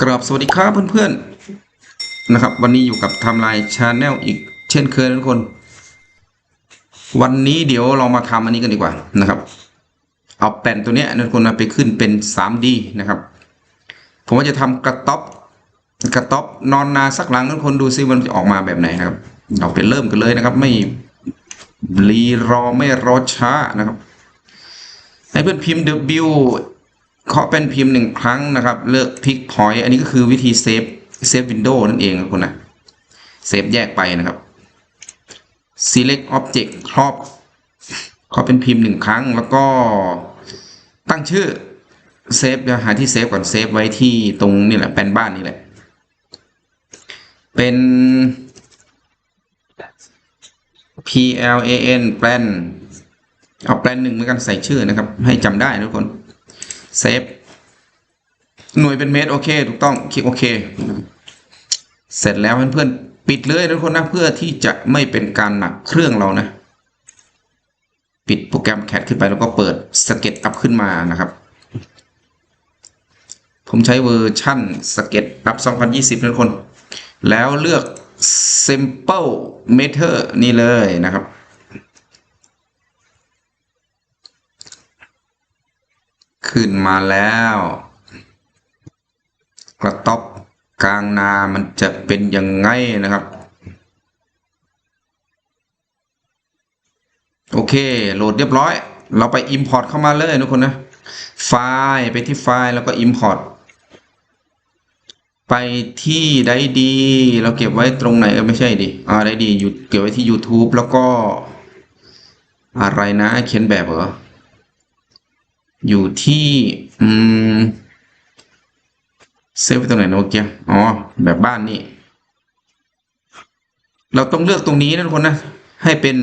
กราบสวัสดีครับเพื่อนๆนะครับ วันนี้อยู่กับทม์ไลน์ชาแนลอีกเช่นเคยทุกคน วันนี้เดี๋ยวเรามาทำอันนี้กันดีกว่านะครับ เอาแผ่นตัวเนี้ยทุกคนนะไปขึ้นเป็น 3D นะครับ ผมว่าจะทำกระต๊อบกระต๊อบนอนนาสักหลังทุกคนดูซิมันจะออกมาแบบไหนนะครับ เราไปเริ่มกันเลยนะครับ ไม่รีรอไม่รอช้านะครับให้เพื่อนพิมพ์ W เคาะเป็นพิมพ์หนึ่งครั้งนะครับ เลือกพิกพอยต์อันนี้ก็คือวิธีเซฟเซฟวินโดว์นั่นเองนะคุณนะเซฟแยกไปนะครับ select object ครอบเคาะเป็นพิมพ์หนึ่งครั้ง แล้วก็ตั้งชื่อเซฟเดี๋ยวหาที่เซฟก่อนเซฟไว้ที่ตรงนี่แหละแปลนบ้านนี่แหละ เป็น P L A N แปลนเอาแปลนหนึ่งเหมือนกันใส่ชื่อนะครับ ให้จำได้นะทุกคน เซฟหน่วยเป็นเมตรโอเค ถูกต้องคลิกโอเค เสร็จแล้วเพื่อนๆปิดเลยทุกคนนะเพื่อที่จะไม่เป็นการหนักเครื่องเรานะ ปิดโปรแกรมแค t ขึ้นไปแล้วก็เปิดสเก็ตอัพขึ้นมานะครับ ผมใช้เวอร์ชั่นสเก็ตอัพ2020ทุกคน แล้วเลือก simple meter นี่เลยนะครับ ขึ้นมาแล้ว กระต๊อบกลางนามันจะเป็นยังไงนะครับ โอเค โหลดเรียบร้อย เราไป Import เข้ามาเลยทุกคนนะ ไฟล์ไปที่ไฟล์แล้วก็ Import ไปที่ได้ดี เราเก็บไว้ตรงไหนเออไม่ใช่ดิอ่าได้ดีอยู่เก็บไว้ที่ YouTube แล้วก็ อะไรนะ เขียนแบบเหรอ อยู่ที่อืมเซฟไว้ตรงไหนโนเกียอ๋อ แบบบ้านนี่ เราต้องเลือกตรงนี้นะทุกคนนะ ให้เป็น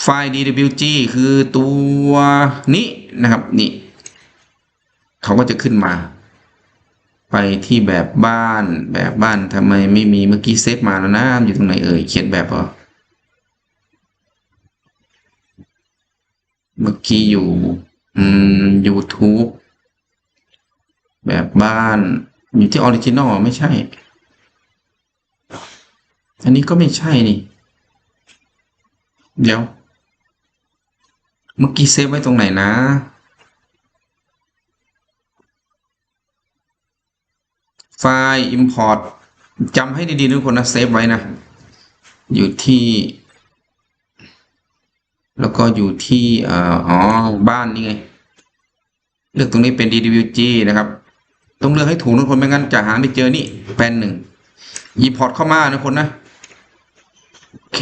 ไฟล์ DWG คือตัวนี้นะครับ นี่เขาก็จะขึ้นมา ไปที่แบบบ้าน แบบบ้านทำไมไม่มีเมื่อกี้เซฟมาแล้วนะอยู่ตรงไหนเอ่ยเขียนแบบเหรอเมื่อกี้อยู่ อืม YouTube แบบบ้าน อยู่ที่ออริจินอลไม่ใช่ อันนี้ก็ไม่ใช่นี่ เดี๋ยว เมื่อกี้เซฟไว้ตรงไหนนะไฟล์ Import จำให้ดีๆทุกคนนะ เซฟไว้นะ อยู่ที่ แล้วก็อยู่ที่อ่ออ๋อบ้านนี่ไง เลือกตรงนี้เป็น DWG นะครับ ต้องเลือกให้ถูกทุกคนไม่งั้นจะหาไม่เจอนี่แปนหนึ่ง import เข้ามานะคนนะ โอเค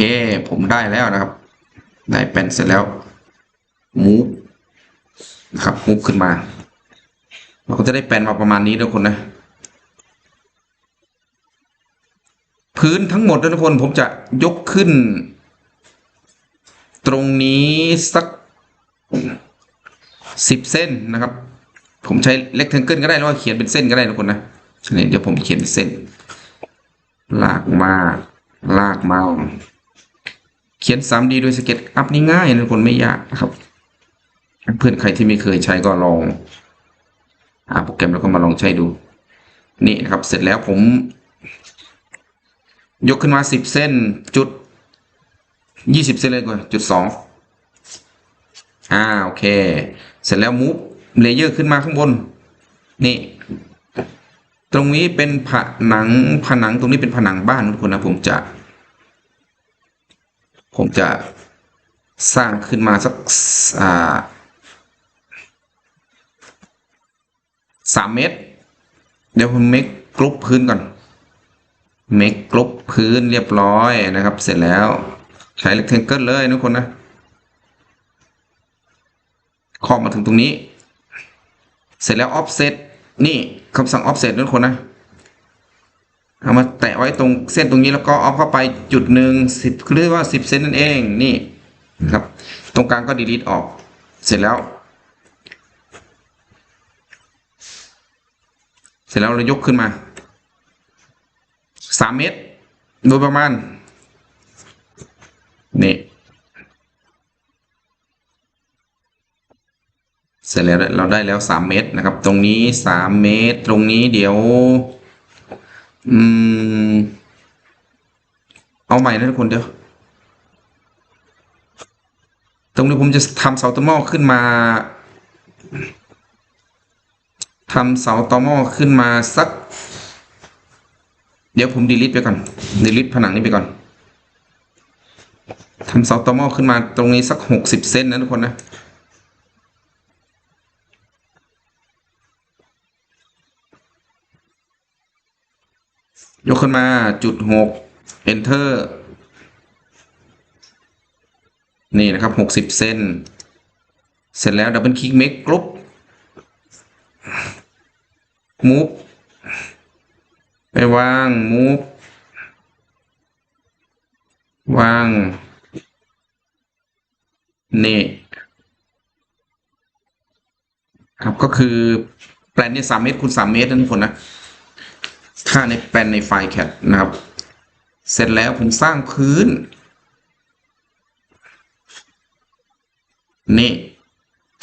ผมได้แล้วนะครับ ได้แปนเสร็จแล้ว move นะครับ move ขึ้นมา เราก็จะได้แปนมาประมาณนี้ทุกคนนะ พื้นทั้งหมดนะทุกคนผมจะยกขึ้น ตรงนี้สักสิบเส้นนะครับ ผมใช้เล็กเทงเกิลก็ได้หรือว่าเขียนเป็นเส้นก็ได้ทุกคนนะฉะนั้นเดี๋ยวผมเขียนเป็นเส้น ลากมา ลากมา เขียน 3D โดยสเก็ตอัพนี่ง่ายนะทุกคนไม่ยากนะครับ เพื่อนใครที่ไม่เคยใช้ก็ลองหาโปรแกรมแล้วก็มาลองใช้ดู นี่นะครับ เสร็จแล้วผม ยกขึ้นมา 10 เส้นจุด 20เส้นเลยกว่าจุดสองอ่าโอเค เสร็จแล้วมูฟเลเยอร์ขึ้นมาข้างบน นี่ ตรงนี้เป็นผนังผนังตรงนี้เป็นผนังบ้านทุกคนนะผมจะ ผมจะสร้างขึ้นมาสักอ่าสามเมตร เดี๋ยวผมเมคกรุ๊ปพื้นก่อน เมคกรุ๊ปพื้นเรียบร้อยนะครับ เสร็จแล้ว ใช้เล็กเทงเกิลเลยทุกคนนะครอบมาถึงตรงนี้ เสร็จแล้ว offset นี่คำสั่ง offset ทุกคนนะเอามาแตะไว้ตรงเส้นตรงนี้แล้วก็เอาเข้าไปจุดหนึ่งสิบเรียกว่าสิบเซนนั่นเองนี่นะครับ ตรงกลางก็ delete ออก เสร็จแล้ว เสร็จแล้วเรายกขึ้นมาสามเมตรโดยประมาณ นี่ เสร็จแล้วเราได้แล้วสามเมตรนะครับ ตรงนี้สามเมตร ตรงนี้เดี๋ยว อืม เอาใหม่นะทุกคนเดี๋ยว ตรงนี้ผมจะทำเสาตอหม้อขึ้นมาทำเสาตอหม้อขึ้นมาสัก เดี๋ยวผมดีลิทไปก่อนดีลิทผนังนี้ไปก่อน ทำเสาตอหม้อขึ้นมาตรงนี้สักหกสิบเซนนะทุกคนนะยกขึ้นมาจุดหก enter นี่นะครับหกสิบเซนเสร็จแล้วดับเบิลคลิกเมคกรุ๊ปมูฟไปวางมูฟวาง นี่ครับก็คือแปลนเนี่ยสามเมตรคูณสามเมตรนะทุกคนนะค่าในแปลนในไฟล์แคทนะครับ เสร็จแล้วผมสร้างพื้น นี่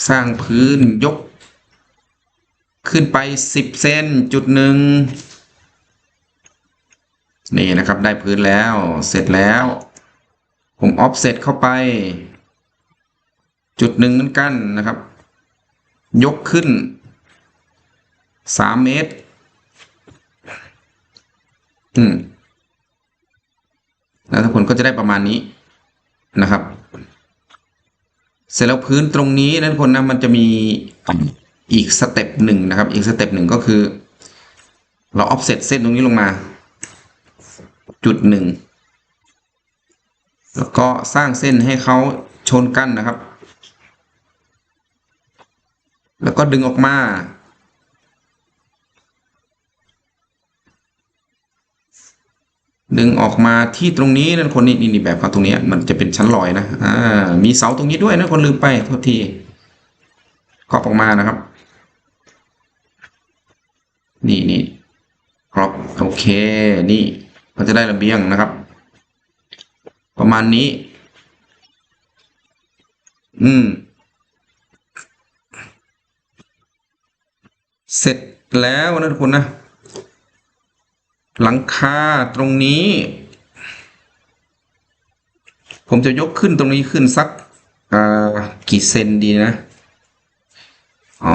สร้างพื้นยก ขึ้นไปสิบเซนจุดหนึ่งนี่นะครับได้พื้นแล้วเสร็จแล้ว ผมออฟเซตเข้าไป จุดหนึ่งเหมือนกันนะครับ ยกขึ้นสามเมตร อืม แล้วทุกคนก็จะได้ประมาณนี้นะครับ เสร็จแล้วพื้นตรงนี้นะทุกคนนะมันจะมีอีกสเต็ปหนึ่งนะครับ อีกสเต็ปหนึ่งก็คือ เราออฟเซตเส้นตรงนี้ลงมา จุดหนึ่งแล้วก็สร้างเส้นให้เขาชนกันนะครับ แล้วก็ดึงออกมา ดึงออกมาที่ตรงนี้นั่นคนนี้นี่แบบเขาตรงนี้มันจะเป็นชั้นลอยนะอ่ามีเสาตรงนี้ด้วยนะคนลืมไปโทษทีกรอบออกมานะครับ นี่นี่กรอบโอเค นี่ก็จะได้ระเบียงนะครับ ประมาณนี้ อืม เสร็จแล้วนะทุกคนนะ หลังคาตรงนี้ ผมจะยกขึ้นตรงนี้ขึ้นสักกี่เซนดีนะเอ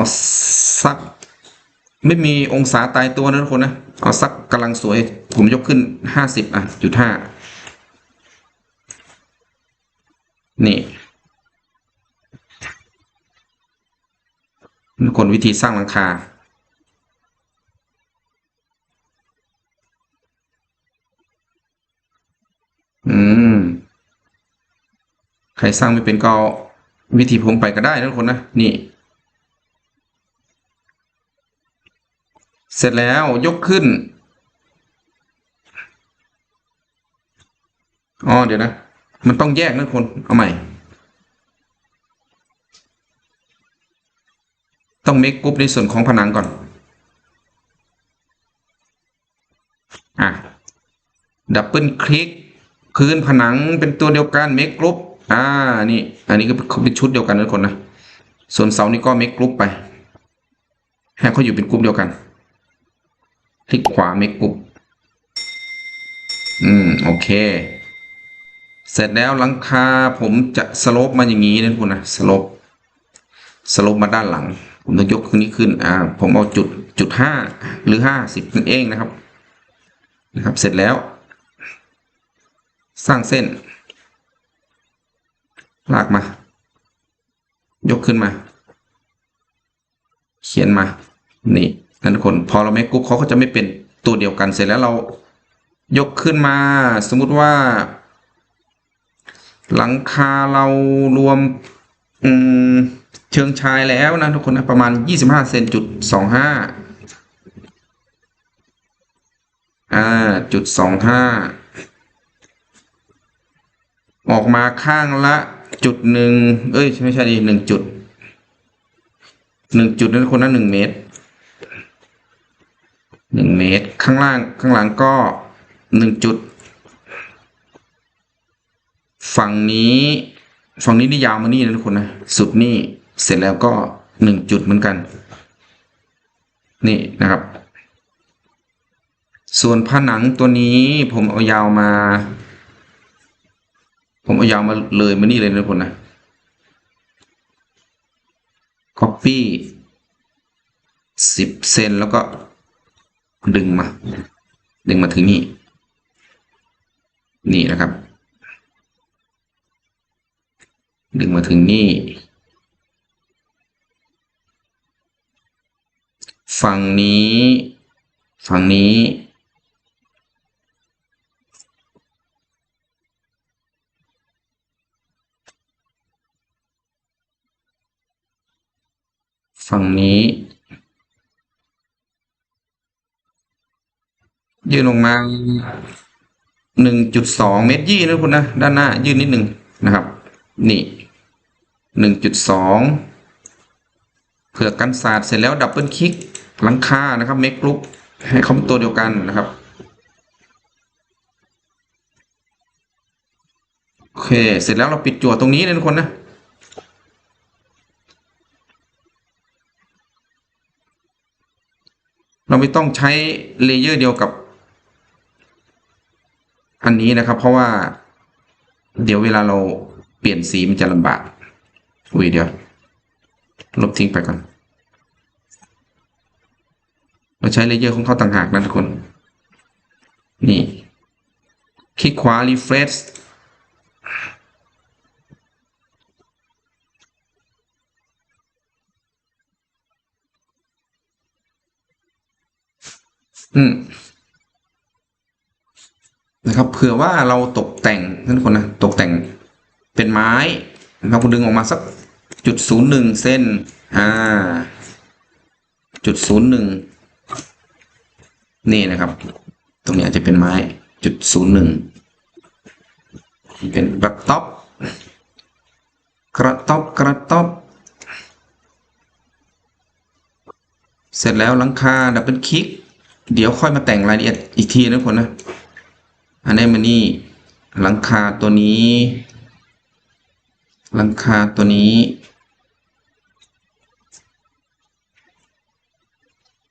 สัก ไม่มีองศาตายตัวนะทุกคนนะ เอาสักกำลังสวย ผมยกขึ้นห้าสิบอะจุดห้านี่ทุกคนวิธีสร้างหลังคา ใครสร้างไม่เป็นก็เอาวิธีผมไปก็ได้นะทุกคนนะ นี่ เสร็จแล้วยกขึ้นอ๋อเดี๋ยวนะ มันต้องแยกนะทุกคนเอาใหม่ ต้องเมคกรุ๊ปในส่วนของผนังก่อน อะดับเบิลคลิก พื้นผนังเป็นตัวเดียวกันเมคกรุ๊ป อ่านี่ อันนี้ก็เป็นชุดเดียวกันนะทุกคนนะ ส่วนเสานี่ก็เมคกรุ๊ปไป ให้เขาอยู่เป็นกรุ๊ปเดียวกัน คลิกขวาเมคกรุ๊ปอืม โอเค เสร็จแล้วหลังคาผมจะสโลปมาอย่างนี้นะทุกคนนะสโลปสโลปมาด้านหลัง ผมต้องยกขึ้นนี้ขึ้น อ่า ผมเอาจุดจุดห้าหรือห้าสิบนั่นเองนะครับ นะครับ เสร็จแล้ว สร้างเส้น ลากมา ยกขึ้นมา เขียนมา นี่นั่นคน พอเราไม่กรุ๊ปเขาก็จะไม่เป็นตัวเดียวกันเสร็จแล้วเรายกขึ้นมา สมมุติว่า หลังคาเรารวมอืมเชิงชายแล้วนะทุกคนนะประมาณ 25เซนจุด25อ่าจุด25 ออกมาข้างละ จุดหนึ่งเอ้ยไม่ใช่ดิหนึ่งจุดหนึ่งจุดนั้นคนละหนึ่งเมตรหนึ่งเมตร ข้างล่างข้างหลังก็หนึ่งจุด ฝั่งนี้ฝั่งนี้นี่ยาวมานี่นะทุกคนนะสุดนี่เสร็จแล้วก็หนึ่งจุดเหมือนกัน นี่นะครับ ส่วนผนังตัวนี้ผมเอายาวมา ผมเอายาวมาเลยมานี่เลยนะทุกคนนะ copy สิบเซนแล้วก็ดึงมา ดึงมาถึงนี่ นี่นะครับ ดึงมาถึงนี่ ฝั่งนี้ ฝั่งนี้ ฝั่งนี้ ยื่นออกมาหนึ่งจุดสองเมตรยี่นะคุณนะ ด้านหน้า ยื่นนิดหนึ่งนะครับ นี่หนึ่งจุดสองเผื่อกันศาสตร์เสร็จแล้วดับเบิลคลิกหลังคานะครับเมกรุ๊ปให้เขาเป็นตัวเดียวกันนะครับ โอเค เสร็จแล้วเราปิดจั่วตรงนี้เลยทุกคนนะ เราไม่ต้องใช้เลเยอร์เดียวกับ อันนี้นะครับ เพราะว่า เดี๋ยวเวลาเราเปลี่ยนสีมันจะลำบาก อุ้ยเดี๋ยว ลบทิ้งไปก่อน เราใช้เลเยอร์ของเขาต่างหากนะทุกคน นี่ คลิกขวา refresh อืมนะครับ เผื่อว่าเราตกแต่งนั่นทุกคนนะตกแต่งเป็นไม้เราก็ดึงออกมาสักจุดศูนย์หนึ่งเส้น อ่า จุดศูนย์หนึ่งนี่นะครับ ตรงนี้อาจจะเป็นไม้จุดศูนย์หนึ่งเป็นกระต๊อบกระต๊อบกระต๊อบเสร็จแล้วหลังคาดับเบิลคลิก เดี๋ยวค่อยมาแต่งรายละเอียดอีกทีนะคนนะ อันนี้มานี่หลังคาตัวนี้ หลังคาตัวนี้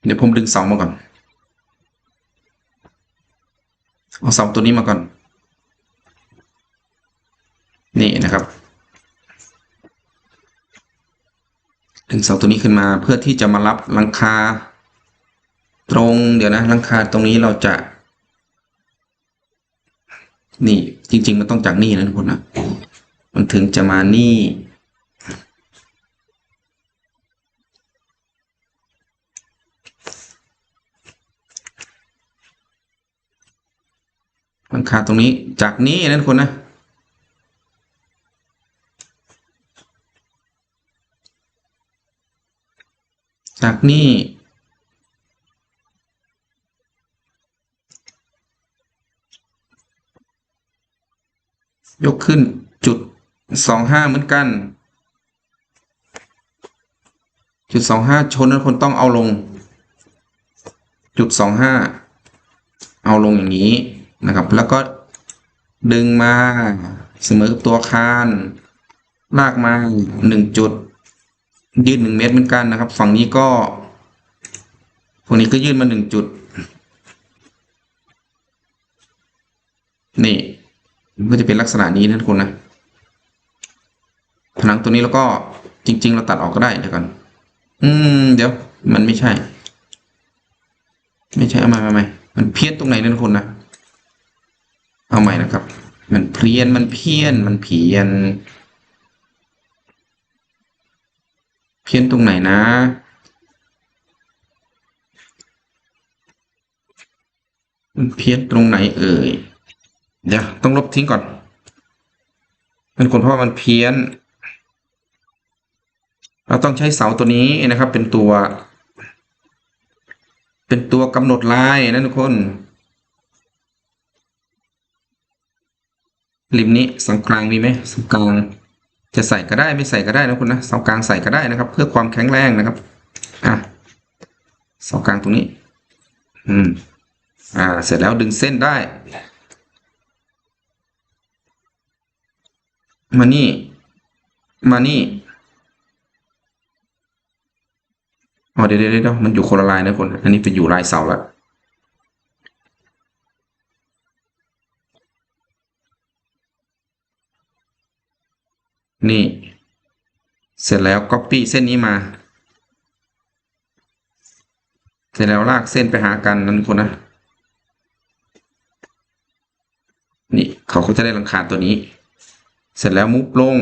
เดี๋ยวผมดึงเสามาก่อน เอาเสาตัวนี้มาก่อน นี่นะครับ ดึงเสาตัวนี้ขึ้นมาเพื่อที่จะมารับหลังคา ตรงเดี๋ยวนะหลังคาตรงนี้เราจะ นี่จริง ๆ มันต้องจากนี่นะทุกคนนะมันถึงจะมานี่หลังคาตรงนี้จากนี้นะทุกคนนะจากนี่ ยกขึ้นจุดสองห้าเหมือนกัน จุดสองห้าชนนั้นคนต้องเอาลง จุดสองห้าเอาลงอย่างนี้นะครับ แล้วก็ดึงมาเสมอกับตัวคานลากมาหนึ่งจุด ยืดหนึ่งเมตรเหมือนกันนะครับ ฝั่งนี้ก็ฝั่งนี้ก็ยืดมาหนึ่งจุด นี่ มันก็จะเป็นลักษณะนี้นะทุกคนนะ ผนังตัวนี้แล้วก็จริง ๆ เราตัดออกก็ได้เดี๋ยวก่อน อืม เดี๋ยว มันไม่ใช่ ไม่ใช่เอาใหม่เอาใหม่มันเพี้ยนตรงไหนนะทุกคนนะ เอาใหม่นะครับ มันเพี้ยนมันเพี้ยนมันเพี้ยน เพี้ยนตรงไหนนะมันเพี้ยนตรงไหนเอ่ย เดี๋ยวต้องลบทิ้งก่อน เป็นคนเพราะว่ามันเพี้ยน เราต้องใช้เสาตัวนี้นะครับ เป็นตัว เป็นตัวกำหนดลายนะทุกคนริมนี้เสากลางมีไหมเสากลางจะใส่ก็ได้ไม่ใส่ก็ได้นะคุณนะเสากลางใส่ก็ได้นะครับ เพื่อความแข็งแรงนะครับอะเสากลางตรงนี้ อืมอ่า เสร็จแล้วดึงเส้นได้ มานี่ มานี่อ๋อเดี๋ยวเดี๋ยวเดี๋ยวมันอยู่คนละลายนะคน อันนี้เป็นอยู่ลายเสาล้วนี่ เสร็จแล้ว copy เส้นนี้มา เสร็จแล้วลากเส้นไปหากันนั้นคนนะ นี่เขาก็จะได้หลังคาตัวนี้ เสร็จแล้วมุฟลง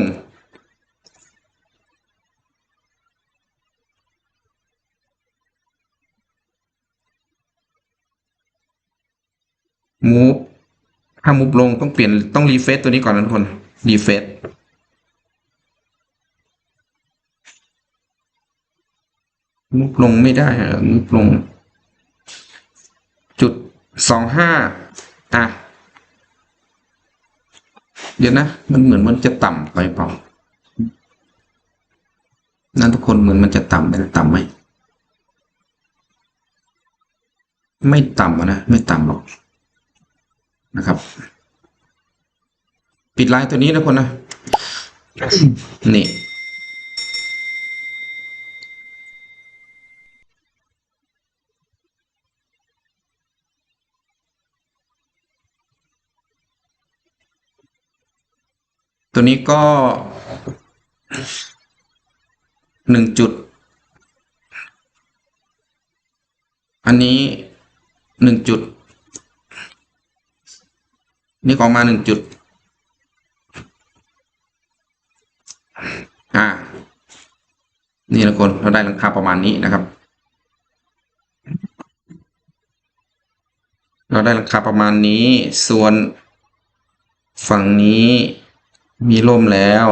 มูฟถ้ามูฟลงต้องเปลี่ยนต้องรีเฟซตัวนี้ก่อนนะทุกคน รีเฟซมูฟลงไม่ได้อะมูฟลง จุดสองห้าอะ เดี๋ยวนะ มันเหมือนมันจะต่ำไปเปล่านั่นทุกคนเหมือนมันจะต่ำไปนะต่ำไหมไม่ต่ำนะ ไม่ต่ำหรอกนะครับ ปิดไลน์ตัวนี้นะคนนะนี่ ตัวนี้ก็หนึ่งจุด อันนี้หนึ่งจุด นี่กออกมาหนึ่งจุด อ่า นี่ละคนเราได้หลังคาประมาณนี้นะครับ เราได้หลังคาประมาณนี้ ส่วนฝั่งนี้ มีร่มแล้ว